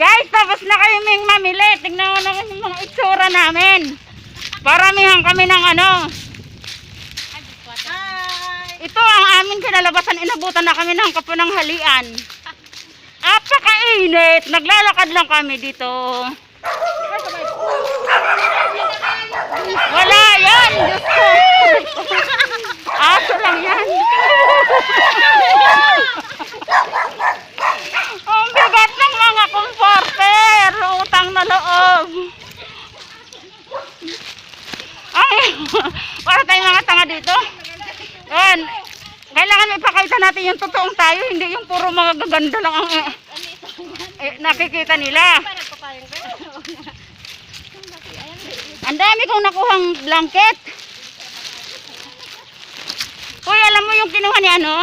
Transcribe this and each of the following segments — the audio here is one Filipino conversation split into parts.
Guys, tapos na kami may mamili. Tingnan mo naman yung mga itsura namin. Paramihan kami ng ano. Ito ang aming kinalabasan. Inabutan na kami ng kapunang halian. Apakainit. Naglalakad lang kami dito. Wala yan. Diyos ko. Aso lang yan. Ang bigat ng mga comforter. Utang na loob. Ay, para tayong mga tanga dito. Yan. Kailangan ipakita natin yung totoong tayo, hindi yung puro mga gaganda lang ang eh, nakikita nila. Ang dami kong nakuhang blanket. Uy, alam mo yung kinuha ni ano?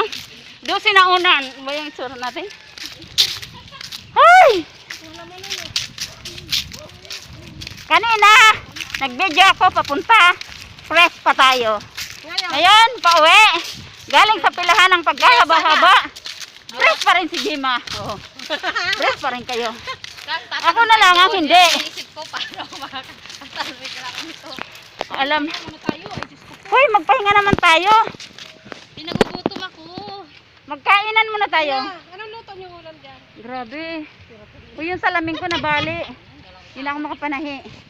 Doon sinaunan. Ba yung itsura natin? Ay! Kanina, nag-video ako papunta. Fresh pa tayo. Ngayon, pauwi. Galing sa pilahan ng paghahaba-haba. Fresh pa rin si Jima. Oo. Fresh pa rin kayo. Ako na lang ang hindi. Isip ko paano makakatalwig lang ito. Alam. Ay, ko. Hoy, magpahinga naman tayo. Pinagugutom ako. Magkainan muna tayo. Anong luto niyo ulam dyan? Grabe. Uy, yung salamin ko nabali. Hindi na ako makapanahi.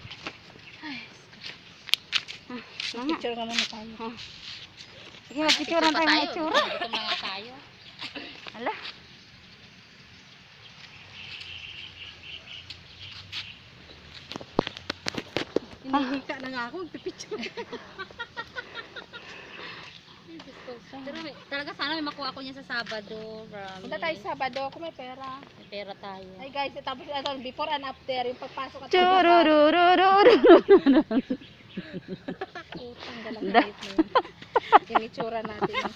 Nga. Picture nga muna tayo. Ah. Sige, magpicturean tayo ng itsura. Gutom na nga tayo. Ala. Hinihika na nga ako. Pipicture. Pero talaga sana may makuha ko niya sa Sabado. Marami. Punta tayo Sabado, kung may pera. May pera tayo. Ay guys, tapos ano, before and after, yung pagpasok at Churururururu. Utang galang na yun. Yung itsura natin.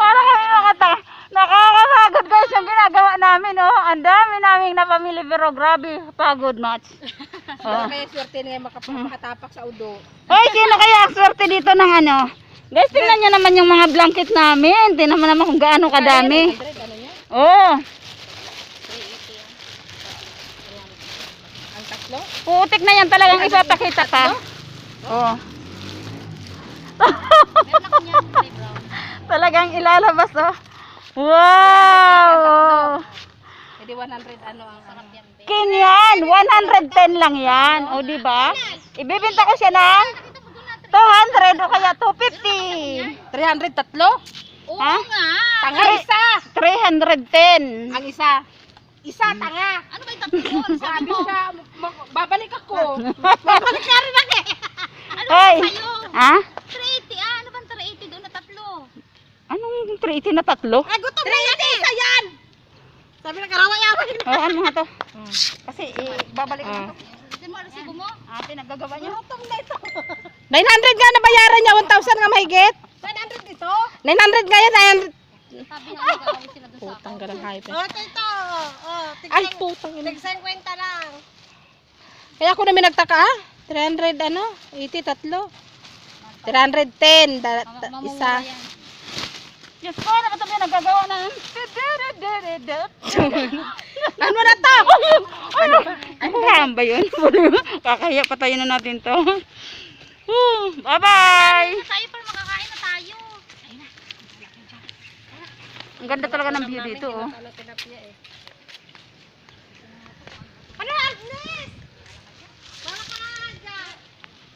Para kami mga ta Nakakasagod guys yung ginagawa namin, oh. Ang dami naming napamili pero grabe, pagod much. Oh. Kaya swerte na yung makatapak sa udo. Hoy, sino kaya ang swerte dito ng ano? Guys, tingnan nyo naman yung mga blanket namin. Tingnan mo naman kung gaano kadami. 100, ano? Oh, Ang tatlo? putik na yan talagang ipapakita. Oh. Kulay brown. talagang ilalabas, oh. Wow! Hindi 100 ano ang ano. Yan. Kin yan, 110 lang yan. O, di ba? Ibibenta ko siya ng 200 o kaya 250. 300 tatlo? Oo Ha? nga. Tanga isa! 310. Ang isa. Isa tanga. Ano ba yung tatlo? Ano sabi Sabi mo? siya, babalik ako. Babalik ka rin ako eh. Ano Hoy. ba sa'yo? Ha? 380 ah. Ano bang 380 doon na tatlo? Anong 380 na tatlo? Ay, gutom na yan eh! Isa yan! Sabi ng karaway ako. O, ano nga to? Kasi, eh, babalik ko Ah. na to. Kasi mo resibo mo? Ate, naggagawa niyo. Gutom na ito. 900 nga nabayaran niya, 1,000 nga mahigit. 900 dito? 900 nga yan, 900. Sabi nga nag-aaway sila doon sa Putang account. galang hype. Oh, ito. Oh, Ay, tigsan, putang ina. tigsan kwenta lang. Kaya ako namin nagtaka ah. 300 ano? 80 tatlo. 310 da, Mam- da- mamumura isa. yan. Diyos ko, ano ba ito naggagawa ng... Ano na to? Ano? Ano ba yun? Kakaya patayin na natin to. Woo, Bye-bye! Ano tayo Ang ganda talaga ng view dito, oh. Ano, Agnes?